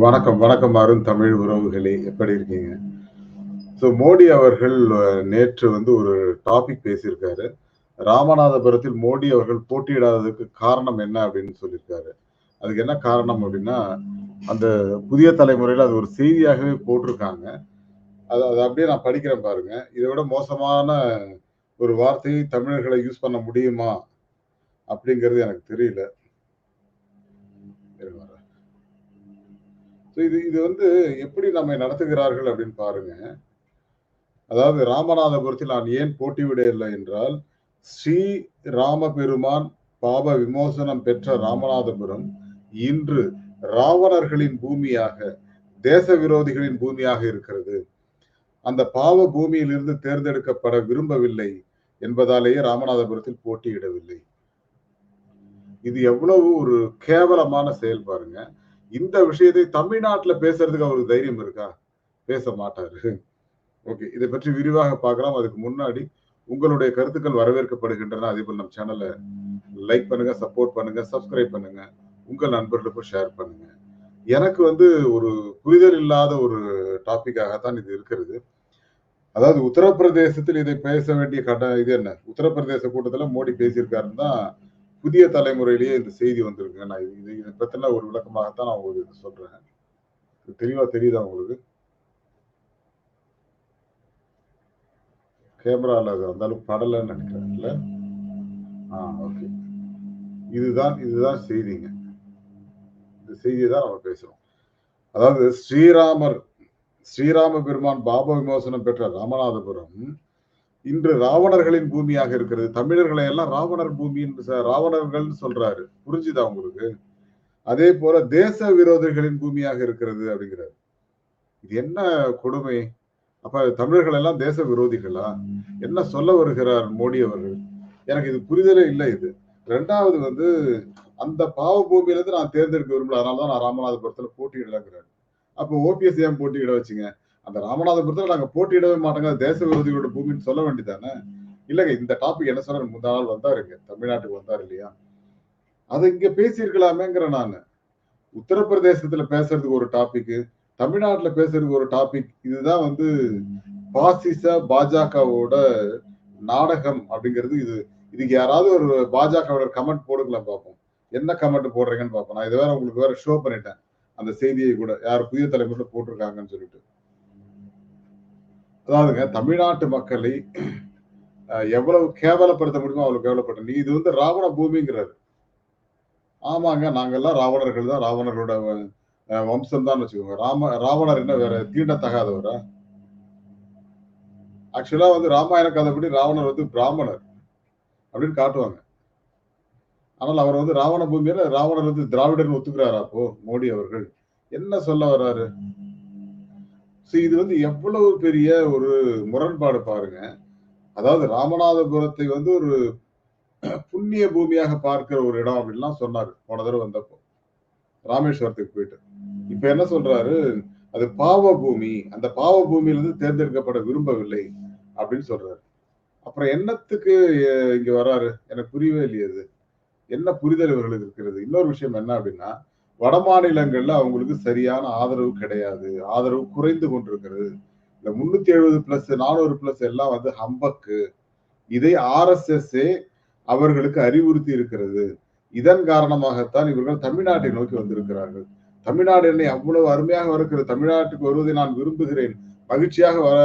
வணக்கம் வணக்கம் அருண் தமிழ் உறவுகளே. எப்படி இருக்கீங்க? ஸோ மோடி அவர்கள் நேற்று வந்து ஒரு டாபிக் பேசியிருக்காரு. ராமநாதபுரத்தில் மோடி அவர்கள் போட்டியிடாததுக்கு காரணம் என்ன அப்படின்னு சொல்லியிருக்காரு. அதுக்கு என்ன காரணம் அப்படின்னா அந்த புதிய தலைமுறையில் அது ஒரு செய்தியாகவே போட்டிருக்காங்க. அது அது அப்படியே நான் படிக்கிறேன் பாருங்க. இதை விட மோசமான ஒரு வார்த்தையை தமிழர்களை யூஸ் பண்ண முடியுமா? அப்படிங்கிறது எனக்கு தெரியல. இது இது வந்து எப்படி நம்மை நடத்துகிறார்கள் அப்படின்னு பாருங்க. அதாவது ராமநாதபுரத்தில் நான் ஏன் போட்டி போட்டியிடவில்லை என்றால் ஸ்ரீ ராமபெருமான் பாப விமோசனம் பெற்ற ராமநாதபுரம் இன்று ராவணர்களின் பூமியாக தேச விரோதிகளின் பூமியாக இருக்கிறது. அந்த பாவ பூமியிலிருந்து தேர்ந்தெடுக்கப்பட விரும்பவில்லை என்பதாலேயே ராமநாதபுரத்தில் போட்டியிடவில்லை. இது எவ்வளவு ஒரு கேவலமான செயல் பாருங்க. இந்த விஷயத்தை தமிழ்நாட்டுல பேசுறதுக்கு அவருக்கு தைரியம் இருக்கா? பேச மாட்டாரு. ஓகே இதை பற்றி விரிவாக பார்க்கலாம். அதுக்கு முன்னாடி உங்களுடைய கருத்துக்கள் வரவேற்கப்படுகின்றன. அதே போல் நம்ம சேனலை லைக் பண்ணுங்க சப்போர்ட் பண்ணுங்க சப்ஸ்கிரைப் பண்ணுங்க. உங்கள் நண்பர்களுக்கும் ஷேர் பண்ணுங்க. எனக்கு வந்து ஒரு புரிதல் இல்லாத ஒரு டாபிக்காகத்தான் இது இருக்கிறது. அதாவது உத்தரப்பிரதேசத்தில் இதை பேச வேண்டிய கட இது என்ன? உத்தரப்பிரதேச கூட்டத்தில் மோடி பேசியிருக்காருன்னு தான் புதிய தலைமுறையிலேயே இந்த செய்தி வந்திருக்குங்க நான் இது இதை பத்தின ஒரு விளக்கமாகத்தான் நான் உங்களுக்கு இதை சொல்றேன். இது தெளிவா தெரியுதா உங்களுக்கு? கேமரால அது அந்த படலன்னு நினைக்கிறேன். இல்லை? ஆ ஓகே இதுதான் இதுதான் செய்திங்க. இந்த செய்தியை தான் நம்ம பேசுறோம். அதாவது ஸ்ரீராமர் ஸ்ரீராம பெருமான் பாப விமோசனம் பெற்ற ராமநாதபுரம் இன்று ராவணர்களின் பூமியாக இருக்கிறது. தமிழர்களை எல்லாம் ராவணர் பூமி ச- ராவணர்கள் சொல்றாரு. புரிஞ்சுதா உங்களுக்கு? அதே போல தேச விரோதிகளின் பூமியாக இருக்கிறது அப்படிங்கிறாரு. இது என்ன கொடுமை? அப்ப தமிழர்கள் எல்லாம் தேச விரோதிகளா? என்ன சொல்ல வருகிறார் மோடி அவர்கள்? எனக்கு இது புரிதலே இல்லை இது. ரெண்டாவது வந்து அந்த பாவ பூமியில இருந்து நான் தேர்ந்தெடுக்க விரும்பல. அதனாலதான் நான் ராமநாதபுரத்துல போட்டியிடலங்கிறாரு. அப்போ ஓபிஎஸ் ஏன் போட்டியிட வச்சுங்க? அந்த ராமநாதபுரத்துல நாங்க போட்டியிடவே மாட்டோங்க. தேச விரோதிகளோட பூமின்னு சொல்ல வேண்டியதானே? இல்லைங்க இந்த டாபிக் என்ன சொல்ற முந்தா நாள் வந்தாருங்க. தமிழ்நாட்டுக்கு வந்தாரு இல்லையா? அது இங்க பேசியிருக்கலாமேங்கிற நான். உத்தரப்பிரதேசத்துல பேசுறதுக்கு ஒரு டாபிக் தமிழ்நாட்டுல பேசுறதுக்கு ஒரு டாபிக் இதுதான் வந்து பாசிச பாஜகவோட நாடகம் அப்படிங்கிறது. இது இதுக்கு யாராவது ஒரு பாஜகவோட கமெண்ட் போடுங்களேன் பார்ப்போம். என்ன கமெண்ட் போடுறீங்கன்னு பார்ப்போம். நான் இதை வேற உங்களுக்கு வேற ஷோ பண்ணிட்டேன். அந்த செய்தியை கூட யார் புதிய தலைமுறையில போட்டிருக்காங்கன்னு சொல்லிட்டு. அதாவதுங்க தமிழ்நாட்டு மக்களை எவ்வளவு கேவலப்படுத்த முடியுமோ அவ்வளவு கேவலப்பட்ட நீ இது வந்து ராவண பூமிங்கிறாரு. ஆமாங்க நாங்கெல்லாம் ராவணர்கள் தான். ராவணர்களோட வம்சம் தான் வச்சுக்கோங்க. ராம ராவணர் என்ன வேற தீண்டத்தகாதவரா? ஆக்சுவலா வந்து ராமாயண கதைப்படி ராவணர் வந்து பிராமணர் அப்படின்னு காட்டுவாங்க. ஆனால் அவர் வந்து ராவண பூமியில ராவணர் வந்து திராவிடர்னு ஒத்துக்கிறாரா அப்போ? மோடி அவர்கள். என்ன சொல்ல வர்றாரு? ஸோ இது வந்து எவ்வளவு பெரிய ஒரு முரண்பாடு பாருங்க. அதாவது ராமநாதபுரத்தை வந்து ஒரு புண்ணிய பூமியாக பார்க்கிற ஒரு இடம் அப்படின்லாம் சொன்னாரு. போன தடவை வந்தப்போ. ராமேஸ்வரத்துக்கு போயிட்டு. இப்ப என்ன சொல்றாரு? அது பாவ பூமி அந்த பாவ பூமியிலிருந்து தேர்ந்தெடுக்கப்பட விரும்பவில்லை அப்படின்னு சொல்றாரு. அப்புறம் என்னத்துக்கு இங்க வராரு? எனக்கு புரியவே இல்லையது என்ன புரிதல் இவர்களுக்கு இருக்கிறது? இன்னொரு விஷயம் என்ன அப்படின்னா வட மாநிலங்கள்ல அவங்களுக்கு சரியான ஆதரவு கிடையாது. ஆதரவு குறைந்து கொண்டிருக்கிறது. இந்த முன்னூத்தி எழுபது பிளஸ் நானூறு பிளஸ் எல்லாம் வந்து ஹம்பக்கு. இதை ஆர்எஸ்எஸ்ஏ அவர்களுக்கு அறிவுறுத்தி இருக்கிறது. இதன் காரணமாகத்தான் இவர்கள் தமிழ்நாட்டை நோக்கி வந்திருக்கிறார்கள். தமிழ்நாடு என்னை அவ்வளவு அருமையாக வருகிறது. தமிழ்நாட்டுக்கு வருவதை நான் விரும்புகிறேன். மகிழ்ச்சியாக வர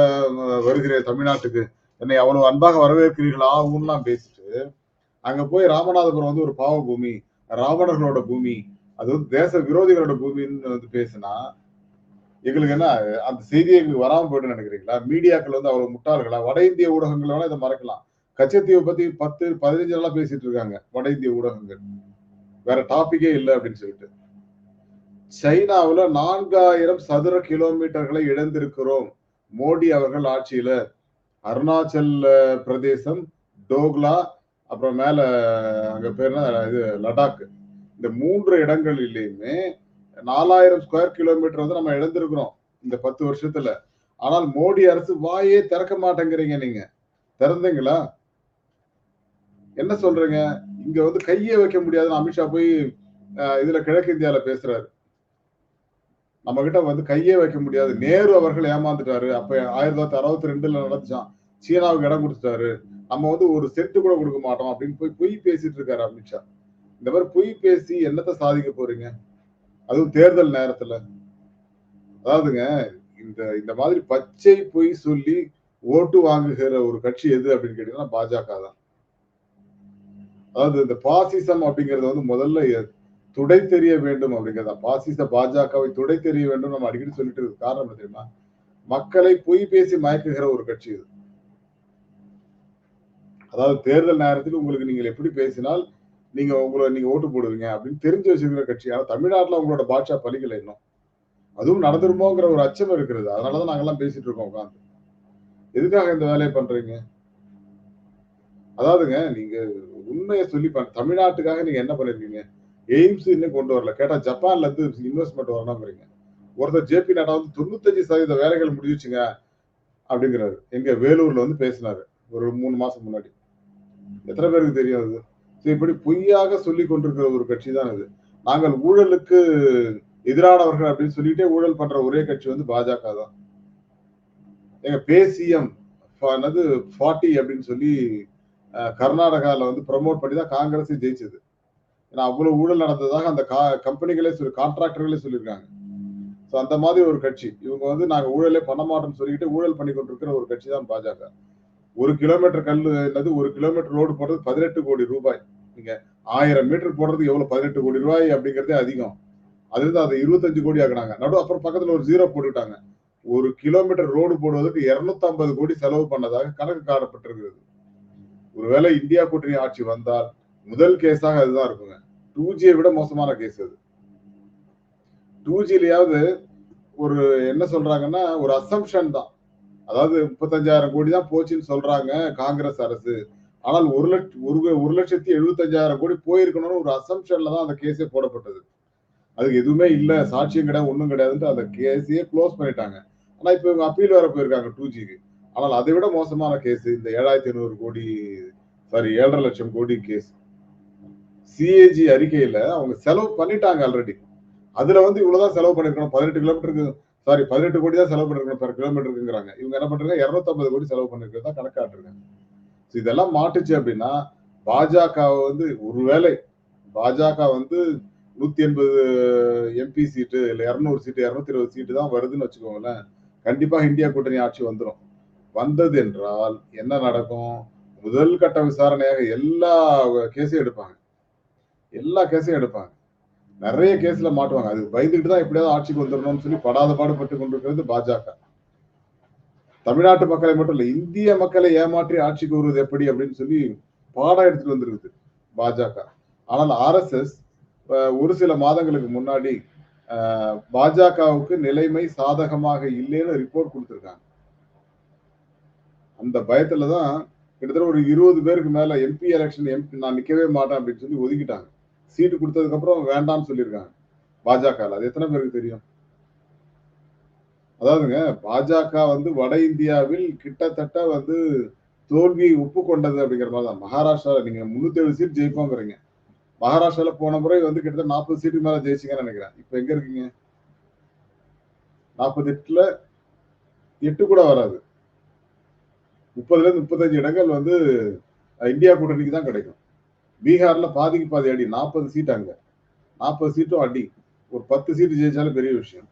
வருகிறேன் தமிழ்நாட்டுக்கு. என்னை அவ்வளவு அன்பாக வரவேற்கிறீர்களா? ஊன்லாம் பேசிட்டு அங்க போய் ராமநாதபுரம் வந்து ஒரு பாவ பூமி ராவணர்களோட பூமி அது வந்து தேச விரோதிகளோட பூமின்னு வந்து பேசினா எங்களுக்கு என்ன அந்த செய்தியை எங்களுக்கு வராமல் போயிட்டு நினைக்கிறீங்களா? மீடியாக்கள் வந்து அவ்வளவு முட்டாள்களா? வட இந்திய ஊடகங்கள் வேணா இதை மறக்கலாம். கச்சத்தீவை பத்தி பத்து பதினஞ்சு நாளா பேசிட்டு இருக்காங்க வட இந்திய ஊடகங்கள். வேற டாபிக்கே இல்லை அப்படின்னு சொல்லிட்டு. சைனாவுல நான்காயிரம் சதுர கிலோமீட்டர்களை இழந்திருக்கிறோம். மோடி அவர்கள் ஆட்சியில. அருணாச்சல் பிரதேசம் டோக்லா அப்புறம் மேல அங்க பேர் இது லடாக். இந்த மூன்று இடங்களிலுமே நாலாயிரம் ஸ்கொயர் கிலோமீட்டர் வந்து நம்ம இழந்திருக்கிறோம் இந்த பத்து வருஷத்துல. ஆனால் மோடி அரசு வாயே திறக்க மாட்டேங்கிறீங்க நீங்க. திறந்தீங்களா? என்ன சொல்றீங்க? இங்க வந்து கையே வைக்க முடியாதுன்னு அமித்ஷா போய் இதுல கிழக்கு இந்தியால பேசுறாரு. நம்ம கிட்ட வந்து கையே வைக்க முடியாது. நேரு அவர்கள் ஏமாந்துட்டாரு. அப்ப ஆயிரத்தி தொள்ளாயிரத்தி அறுபத்தி ரெண்டுல நடந்துச்சான் சீனாவுக்கு இடம் கொடுத்துட்டாரு. நம்ம வந்து ஒரு செட்டு கூட கொடுக்க மாட்டோம் அப்படின்னு போய் பொய் பேசிட்டு இருக்காரு அமித்ஷா இந்த மாதிரி பொய் பேசி என்னத்தை சாதிக்க போறீங்க? அதுவும் தேர்தல் நேரத்துல. அதாவதுங்க இந்த இந்த மாதிரி பச்சை பொய் சொல்லி ஓட்டு வாங்குகிற ஒரு கட்சி எது அப்படின்னு கேட்டீங்கன்னா பாஜக தான். அதாவது இந்த பாசிசம் அப்படிங்கறது வந்து முதல்ல துடை தெரிய வேண்டும் அப்படிங்கிறதா பாசிச பாஜகவை துடை தெரிய வேண்டும் நம்ம அடிக்கடி சொல்லிட்டு இருக்கு காரணம் என்ன தெரியுமா? மக்களை பொய் பேசி மயக்குகிற ஒரு கட்சி இது. அதாவது தேர்தல் நேரத்தில் உங்களுக்கு நீங்கள் எப்படி பேசினால் நீங்க உங்களை நீங்க ஓட்டு போடுவீங்க அப்படின்னு தெரிஞ்சு வச்சிருக்கிற கட்சி ஆனா தமிழ்நாட்டுல உங்களோட பாட்சா பலிக்கல இன்னும். அதுவும் நடந்துருமோங்கிற ஒரு அச்சம் இருக்கிறது. அதனாலதான் நாங்கெல்லாம் பேசிட்டு இருக்கோம் உட்காந்து எதுக்காக இந்த வேலையை பண்றீங்க? அதாவதுங்க நீங்க உண்மையை சொல்லி தமிழ்நாட்டுக்காக நீங்க என்ன பண்ணிருக்கீங்க? எய்ம்ஸ் இன்னும் கொண்டு வரல. கேட்டா ஜப்பான்ல இருந்து இன்வெஸ்ட்மெண்ட் வரணுங்கிறீங்க ஒருத்தர் ஜேபி நட்டா வந்து தொண்ணூத்தஞ்சு சதவீத வேலைகள் முடிஞ்சுச்சுங்க அப்படிங்கிறாரு. எங்க வேலூர்ல வந்து பேசினாரு. ஒரு மூணு மாசம் முன்னாடி. எத்தனை பேருக்கு தெரியும் அது? இப்படி பொய்யாக சொல்லி கொண்டிருக்கிற ஒரு கட்சி தான் இது. நாங்கள் ஊழலுக்கு எதிரானவர்கள் அப்படின்னு சொல்லிட்டே ஊழல் பண்ற ஒரே கட்சி வந்து பாஜக தான். எங்க பேசிஎம் என்னது ஃபார்ட்டி அப்படின்னு சொல்லி கர்நாடகாவில் கர்நாடகால வந்து ப்ரமோட் பண்ணி தான் காங்கிரஸே ஜெயிச்சது. ஏன்னா அவ்வளவு ஊழல் நடந்ததாக அந்த கா கம்பெனிகளே சொல்லி கான்ட்ராக்டர்களே சொல்லியிருக்காங்க. ஸோ அந்த மாதிரி ஒரு கட்சி. இவங்க வந்து நாங்க ஊழலே பண்ண மாட்டோம்னு சொல்லிட்டு ஊழல் பண்ணி கொண்டிருக்கிற ஒரு கட்சி தான் பாஜக. ஒரு கிலோமீட்டர் கல் என்னது ஒரு கிலோமீட்டர் ரோடு போடுறது பதினெட்டு கோடி ரூபாய். நீங்க ஆயிரம் மீட்டர் போடுறதுக்கு எவ்வளவு? பதினெட்டு கோடி ரூபாய் அப்படிங்கறதே அதிகம். அது இருந்து அதை இருபத்தஞ்சு கோடி ஆக்குனாங்க. நடு அப்புறம் பக்கத்துல ஒரு ஜீரோ போட்டுட்டாங்க. ஒரு கிலோமீட்டர் ரோடு போடுவதற்கு 250 கோடி செலவு பண்ணதாக கணக்கு காணப்பட்டிருக்கிறது. ஒருவேளை இந்தியா கூட்டணி ஆட்சி வந்தால் முதல் கேஸாக அதுதான் இருக்குங்க. டூ ஜியை விட மோசமான கேஸ் அது. டூ ஜிலையாவது ஒரு என்ன சொல்றாங்கன்னா ஒரு அசம்ஷன் தான். அதாவது முப்பத்தஞ்சாயிரம் கோடி தான் போச்சுன்னு சொல்றாங்க காங்கிரஸ் அரசு. ஆனால் ஒரு லட்ச ஒரு ஒரு லட்சத்தி எழுபத்தஞ்சாயிரம் கோடி போயிருக்கணும்னு ஒரு அசம்ஷன்ல தான் அந்த கேஸே போடப்பட்டது. அதுக்கு எதுவுமே இல்லை சாட்சியம் கிடையாது ஒன்றும் கிடையாதுன்ட்டு அந்த கேஸையே க்ளோஸ் பண்ணிட்டாங்க. ஆனால் இப்போ இவங்க அப்பீல் வேற போயிருக்காங்க டூ ஜிக்கு ஆனால் அதை விட மோசமான கேஸ் இந்த ஏழாயிரத்தி ஐநூறு கோடி சாரி ஏழரை லட்சம் கோடி கேஸ் சிஏஜி அறிக்கையில அவங்க செலவு பண்ணிட்டாங்க ஆல்ரெடி அதுல வந்து இவ்வளவுதான் செலவு பண்ணிருக்கணும் பதினெட்டு கிலோமீட்டருக்கு சாரி பதினெட்டு கோடி தான் செலவு பண்ணிருக்கணும் பெர் கிலோமீட்டருக்குங்கிறாங்க இவங்க என்ன பண்றாங்க? இருநூத்தம்பது கோடி செலவு பண்ணிருக்கிறதா கணக்காட்டுருக்காங்க இதெல்லாம் மாட்டுச்சு அப்படின்னா பாஜக வந்து ஒருவேளை பாஜக வந்து நூத்தி எண்பது எம்பி சீட்டு இல்ல இருநூறு சீட்டு இருநூத்தி இருபது சீட்டு தான் வருதுன்னு வச்சுக்கோங்களேன். கண்டிப்பா இந்தியா கூட்டணி ஆட்சி வந்துடும் வந்தது என்றால் என்ன நடக்கும்? முதல் கட்ட விசாரணையாக எல்லா கேஸையும் எடுப்பாங்க. எல்லா கேஸையும் எடுப்பாங்க. நிறைய கேஸ்ல மாட்டுவாங்க. அது பயந்துகிட்டு தான் எப்படியாவது ஆட்சிக்கு வந்துடணும்னு சொல்லி படாத பாடுபட்டு கொண்டிருக்கிறது பாஜக. தமிழ்நாட்டு மக்களை மட்டும் இல்ல இந்திய மக்களை ஏமாற்றி ஆட்சிக்கு வருவது எப்படி அப்படின்னு சொல்லி பாடம் எடுத்துட்டு வந்திருக்குது பாஜக. ஆனால் ஆர்எஸ்எஸ் ஒரு சில மாதங்களுக்கு முன்னாடி பாஜகவுக்கு நிலைமை சாதகமாக இல்லைன்னு ரிப்போர்ட் கொடுத்துருக்காங்க. அந்த பயத்துல தான் கிட்டத்தட்ட ஒரு இருபது பேருக்கு மேல எம்பி எலெக்ஷன் எம்பி நான் நிக்கவே மாட்டேன் அப்படின்னு சொல்லி ஒதுக்கிட்டாங்க. சீட்டு கொடுத்ததுக்கு அப்புறம் வேண்டாம்னு சொல்லியிருக்காங்க. பாஜக அது எத்தனை பேருக்கு தெரியும்? அதாவதுங்க பாஜக வந்து வட இந்தியாவில் கிட்டத்தட்ட வந்து தோல்வியை ஒப்புக்கொண்டது அப்படிங்கிற மாதிரி தான். மகாராஷ்டிரால நீங்க முன்னூத்தி ஏழு சீட் ஜெயிப்போங்கிறீங்க. மகாராஷ்டிரால போன முறை வந்து கிட்டத்தட்ட நாற்பது சீட்டு மேல ஜெயிச்சிங்கன்னு நினைக்கிறேன். இப்ப எங்க இருக்கீங்க? நாற்பது எட்டுல எட்டு கூட வராது. முப்பதுல இருந்து முப்பத்தஞ்சு இடங்கள் வந்து இந்தியா கூட்டணிக்கு தான் கிடைக்கும். பீகார்ல பாதிக்கு பாதி அடி நாற்பது சீட் அங்க. நாற்பது சீட்டும் அடி. ஒரு பத்து சீட்டு ஜெயிச்சாலும் பெரிய விஷயம்.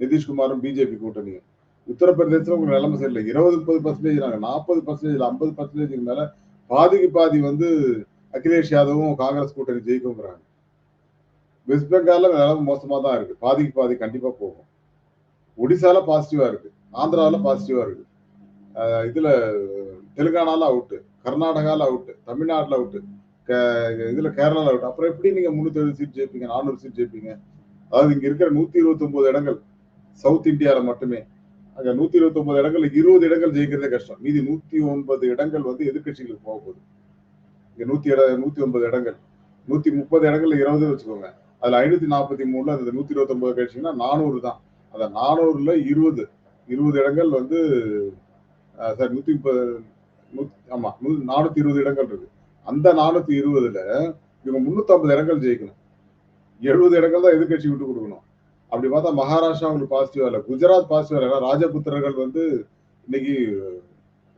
நிதிஷ்குமாரும் பிஜேபி கூட்டணியும். உத்தரப்பிரதேசத்துல உங்களுக்கு நிலைமை சரியில்லை. இருபது முப்பது பர்சன்டேஜ் நாங்கள் நாற்பது பர்சன்டேஜ் ஐம்பது பர்சன்டேஜுக்கு மேல பாதிக்கு பாதி வந்து அகிலேஷ் யாதவும் காங்கிரஸ் கூட்டணி ஜெயிக்குங்கிறாங்க. வெஸ்ட் பெங்கால்ல நிலைமை மோசமா தான் இருக்கு. பாதிக்கு பாதி கண்டிப்பா போகும். ஒடிசால பாசிட்டிவா இருக்கு. ஆந்திராவில் பாசிட்டிவா இருக்கு. இதுல தெலுங்கானால அவுட்டு கர்நாடகால அவுட்டு தமிழ்நாட்டில் அவுட்டு இதுல கேரளால விட்டு. அப்புறம் எப்படி நீங்க முன்னூத்தி எழுபது சீட் ஜெயிப்பீங்க? நானூறு சீட் ஜெயிப்பீங்க? அதாவது இங்க இருக்கிற நூத்தி இருபத்தி ஒன்பது இடங்கள் சவுத் இந்தியால மட்டுமே. அங்க நூத்தி இருபத்தி ஒன்பது இடங்கள்ல இருபது இடங்கள் ஜெயிக்கிறதே கஷ்டம். மீதி நூத்தி ஒன்பது இடங்கள் வந்து எதிர்கட்சிகளுக்கு போக போகுது. இங்க நூத்தி இட நூத்தி ஒன்பது இடங்கள். நூத்தி முப்பது இடங்கள்ல இருபது வச்சுக்கோங்க. அதுல ஐநூத்தி நாற்பத்தி மூணுல அந்த நூத்தி இருபத்தி ஒன்பது கட்சிங்கன்னா நானூறு தான். அந்த நானூறுல இருபது இருபது இடங்கள் வந்து சார் நூத்தி முப்பது நூத்தி ஆமா நூ- நானூத்தி இருபது இடங்கள் இருக்கு. அந்த நானூத்தி இருபதுல இவங்க முன்னூத்தி ஐம்பது இடங்கள் ஜெயிக்கணும். எழுபது இடங்கள் தான் எதிர்க்கட்சி விட்டு கொடுக்கணும். அப்படி பார்த்தா மகாராஷ்டிரா அவங்களுக்கு பாசிட்டிவா இல்லை. குஜராத் பாசிட்டிவா இல்லை. ராஜபுத்திரர்கள் வந்து இன்னைக்கு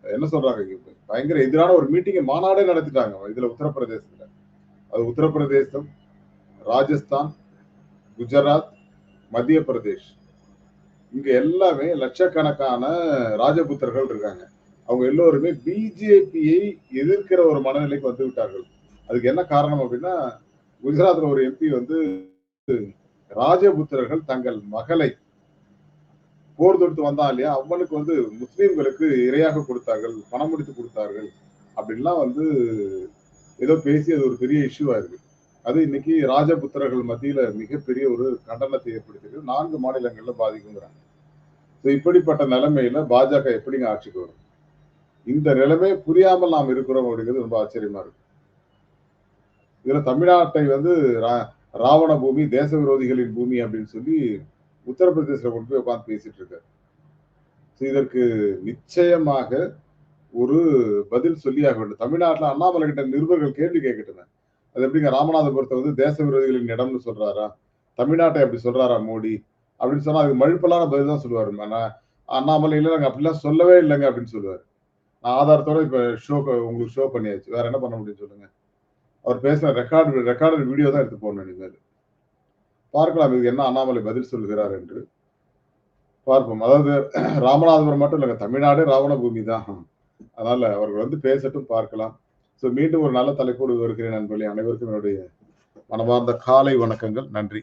என்ன சொல்றாங்க பயங்கர எதிரான ஒரு மீட்டிங்கை மாநாடே நடத்திட்டாங்க. இதுல உத்தரப்பிரதேசத்துல. அது உத்தரப்பிரதேசம் ராஜஸ்தான் குஜராத் மத்திய பிரதேஷ் இங்க எல்லாமே லட்சக்கணக்கான ராஜபுத்திரர்கள் இருக்காங்க. அவங்க எல்லோருமே பிஜேபியை எதிர்க்கிற ஒரு மனநிலைக்கு வந்து விட்டார்கள். அதுக்கு என்ன காரணம் அப்படின்னா குஜராத்ல ஒரு எம்பி வந்து ராஜபுத்திரர்கள் தங்கள் மகளை போர் தொடுத்து வந்தா இல்லையா? அவனுக்கு வந்து முஸ்லீம்களுக்கு இரையாக கொடுத்தார்கள் பணம் முடித்து கொடுத்தார்கள் அப்படின்லாம் வந்து ஏதோ பேசி அது ஒரு பெரிய இஷ்யூவா இருக்கு. அது இன்னைக்கு ராஜபுத்திரர்கள் மத்தியில மிகப்பெரிய ஒரு கண்டனத்தை ஏற்படுத்தியிருக்கு. நான்கு மாநிலங்கள்ல பாதிக்குங்கிறாங்க இப்படிப்பட்ட நிலைமையில பாஜக எப்படிங்க ஆட்சிக்கு வரும்? இந்த நிலைமை புரியாமல் நாம் இருக்கிறோம் அப்படிங்கிறது ரொம்ப ஆச்சரியமா இருக்கு. இதுல தமிழ்நாட்டை வந்து ரா- ராவண பூமி தேச விரோதிகளின் பூமி அப்படின்னு சொல்லி உத்தரப்பிரதேசல கொண்டு போய் உட்காந்து பேசிட்டு இருக்காரு. இதற்கு நிச்சயமாக ஒரு பதில் சொல்லியாக வேண்டும். தமிழ்நாட்டில் அண்ணாமலை கிட்ட நிருபர்கள் கேள்வி கேட்கட்டுங்க அது எப்படிங்க? ராமநாதபுரத்தை வந்து தேச விரோதிகளின் இடம்னு சொல்றாரா? தமிழ்நாட்டை அப்படி சொல்றாரா மோடி? அப்படின்னு சொன்னா அதுக்கு மழுப்பலான பதில் தான் சொல்லுவாரு. நான் அண்ணாமலை இல்லை அப்படிலாம் சொல்லவே இல்லைங்க அப்படின்னு சொல்லுவாரு. நான் ஆதாரத்தோட இப்ப ஷோ உங்களுக்கு ஷோ பண்ணியாச்சு. வேற என்ன பண்ண முடியும் சொல்லுங்க. அவர் பேசின ரெக்கார்டு ரெக்கார்டு வீடியோ தான் எடுத்து போடணும் இனிமேல். பார்க்கலாம் இதுக்கு என்ன அண்ணாமலை பதில் சொல்கிறார் என்று. பார்ப்போம். அதாவது ராமநாதபுரம் மட்டும் இல்லைங்க தமிழ்நாடே ராவண பூமி தான். அதனால அவர்கள் வந்து பேசட்டும் பார்க்கலாம். ஸோ மீண்டும் ஒரு நல்ல தலைப்போடு வருகிறேன் நண்பர்களே. அனைவருக்கும் என்னுடைய மனமார்ந்த காலை வணக்கங்கள். நன்றி.